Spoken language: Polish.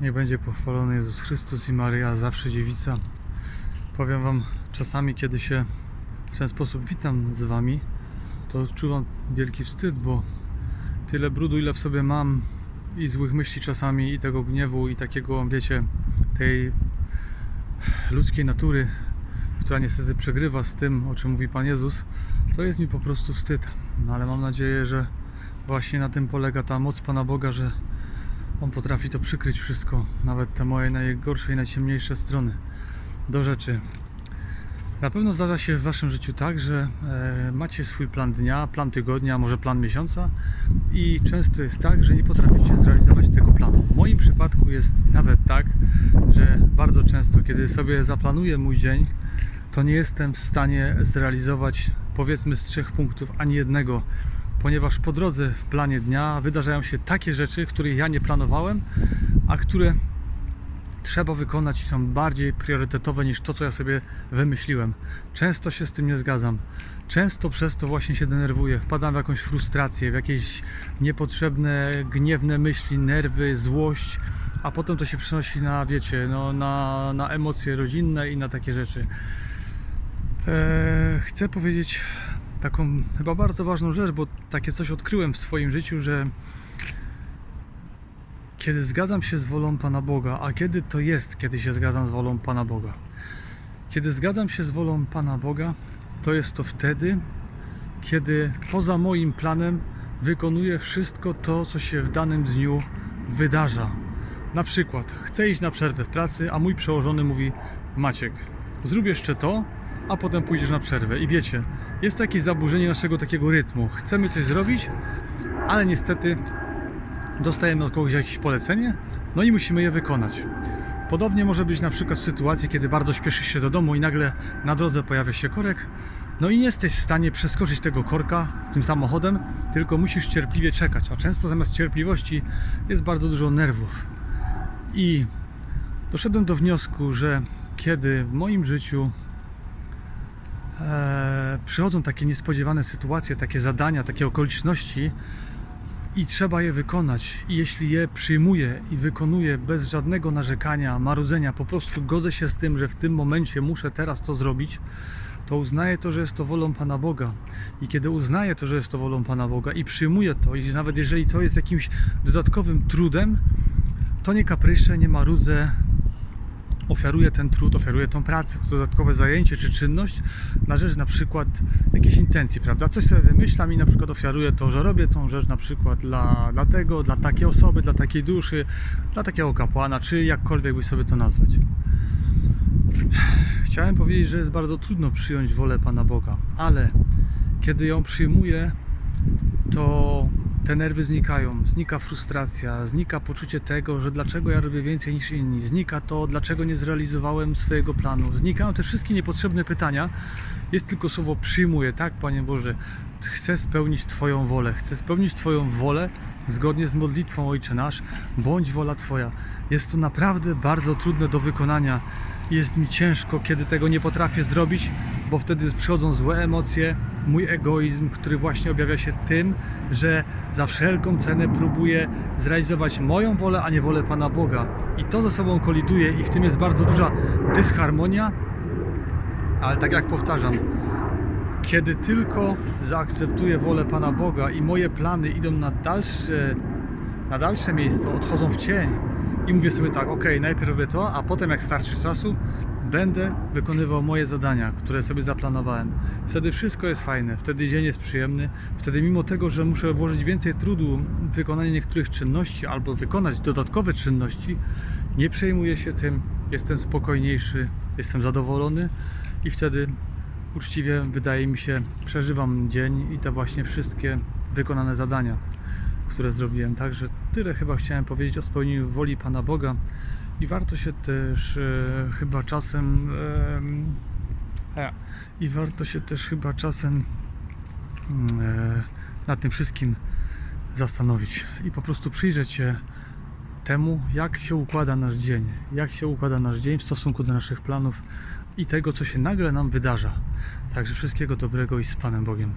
Niech będzie pochwalony Jezus Chrystus i Maryja, zawsze dziewica. Powiem Wam, czasami, kiedy się w ten sposób witam z Wami, to odczuwam wielki wstyd, bo tyle brudu, ile w sobie mam i złych myśli czasami, i tego gniewu, i takiego, wiecie, tej ludzkiej natury, która niestety przegrywa z tym, o czym mówi Pan Jezus, to jest mi po prostu wstyd. No ale mam nadzieję, że właśnie na tym polega ta moc Pana Boga, że On potrafi to przykryć wszystko, nawet te moje najgorsze i najciemniejsze strony. Do rzeczy. Na pewno zdarza się w Waszym życiu tak, że e, macie swój plan dnia, plan tygodnia, może plan miesiąca i często jest tak, że nie potraficie zrealizować tego planu. W moim przypadku jest nawet tak, że bardzo często, kiedy sobie zaplanuję mój dzień, to nie jestem w stanie zrealizować powiedzmy z trzech punktów ani jednego, ponieważ po drodze w planie dnia wydarzają się takie rzeczy, których ja nie planowałem, a które trzeba wykonać są bardziej priorytetowe niż to, co ja sobie wymyśliłem. Często się z tym nie zgadzam. Często przez to właśnie się denerwuję, wpadam w jakąś frustrację, w jakieś niepotrzebne, gniewne myśli, nerwy, złość, a potem to się przenosi na, wiecie, no, na, na emocje rodzinne i na takie rzeczy. Eee, chcę powiedzieć taką chyba bardzo ważną rzecz, bo takie coś odkryłem w swoim życiu, że kiedy zgadzam się z wolą Pana Boga, a kiedy to jest, kiedy się zgadzam z wolą Pana Boga? Kiedy zgadzam się z wolą Pana Boga, to jest to wtedy, kiedy poza moim planem wykonuję wszystko to, co się w danym dniu wydarza. Na przykład, chcę iść na przerwę w pracy, a mój przełożony mówi: Maciek, zrób jeszcze to, a potem pójdziesz na przerwę. I wiecie, jest to jakieś zaburzenie naszego takiego rytmu. Chcemy coś zrobić, ale niestety dostajemy od kogoś jakieś polecenie, no i musimy je wykonać. Podobnie może być na przykład w sytuacji, kiedy bardzo śpieszysz się do domu i nagle na drodze pojawia się korek, no i nie jesteś w stanie przeskoczyć tego korka tym samochodem, tylko musisz cierpliwie czekać, a często zamiast cierpliwości jest bardzo dużo nerwów. I doszedłem do wniosku, że kiedy w moim życiu e, przychodzą takie niespodziewane sytuacje, takie zadania, takie okoliczności, i trzeba je wykonać. I jeśli je przyjmuję i wykonuję bez żadnego narzekania, marudzenia, po prostu godzę się z tym, że w tym momencie muszę teraz to zrobić, to uznaję to, że jest to wolą Pana Boga. I kiedy uznaję to, że jest to wolą Pana Boga i przyjmuję to, i nawet jeżeli to jest jakimś dodatkowym trudem, to nie kapryszę, nie marudzę, ofiaruję ten trud, ofiaruję tą pracę, to dodatkowe zajęcie czy czynność na rzecz na przykład jakiejś intencji, prawda? Coś sobie wymyślam i na przykład ofiaruję to, że robię tą rzecz na przykład dla, dla tego, dla takiej osoby, dla takiej duszy, dla takiego kapłana, czy jakkolwiek by sobie to nazwać. Chciałem powiedzieć, że jest bardzo trudno przyjąć wolę Pana Boga, ale kiedy ją przyjmuję, to te nerwy znikają, znika frustracja, znika poczucie tego, że dlaczego ja robię więcej niż inni, znika to, dlaczego nie zrealizowałem swojego planu, znikają te wszystkie niepotrzebne pytania. Jest tylko słowo przyjmuję, tak, Panie Boże, chcę spełnić Twoją wolę, chcę spełnić Twoją wolę zgodnie z modlitwą Ojcze Nasz, bądź wola Twoja. Jest to naprawdę bardzo trudne do wykonania. Jest mi ciężko, kiedy tego nie potrafię zrobić, bo wtedy przychodzą złe emocje, mój egoizm, który właśnie objawia się tym, że za wszelką cenę próbuję zrealizować moją wolę, a nie wolę Pana Boga. I to ze sobą koliduje i w tym jest bardzo duża dysharmonia, ale tak jak powtarzam, kiedy tylko zaakceptuję wolę Pana Boga i moje plany idą na dalsze, na dalsze miejsce, odchodzą w cień i mówię sobie tak, ok, najpierw robię to, a potem jak starczy czasu, będę wykonywał moje zadania, które sobie zaplanowałem. Wtedy wszystko jest fajne, wtedy dzień jest przyjemny, wtedy mimo tego, że muszę włożyć więcej trudu w wykonanie niektórych czynności albo wykonać dodatkowe czynności, nie przejmuję się tym, jestem spokojniejszy, jestem zadowolony i wtedy uczciwie wydaje mi się, przeżywam dzień i te właśnie wszystkie wykonane zadania, które zrobiłem. Także tyle chyba chciałem powiedzieć o spełnieniu woli Pana Boga i warto się też e, chyba czasem e, i warto się też chyba czasem mm, e, nad tym wszystkim zastanowić i po prostu przyjrzeć się temu, jak się układa nasz dzień, jak się układa nasz dzień w stosunku do naszych planów i tego, co się nagle nam wydarza. Także wszystkiego dobrego i z Panem Bogiem.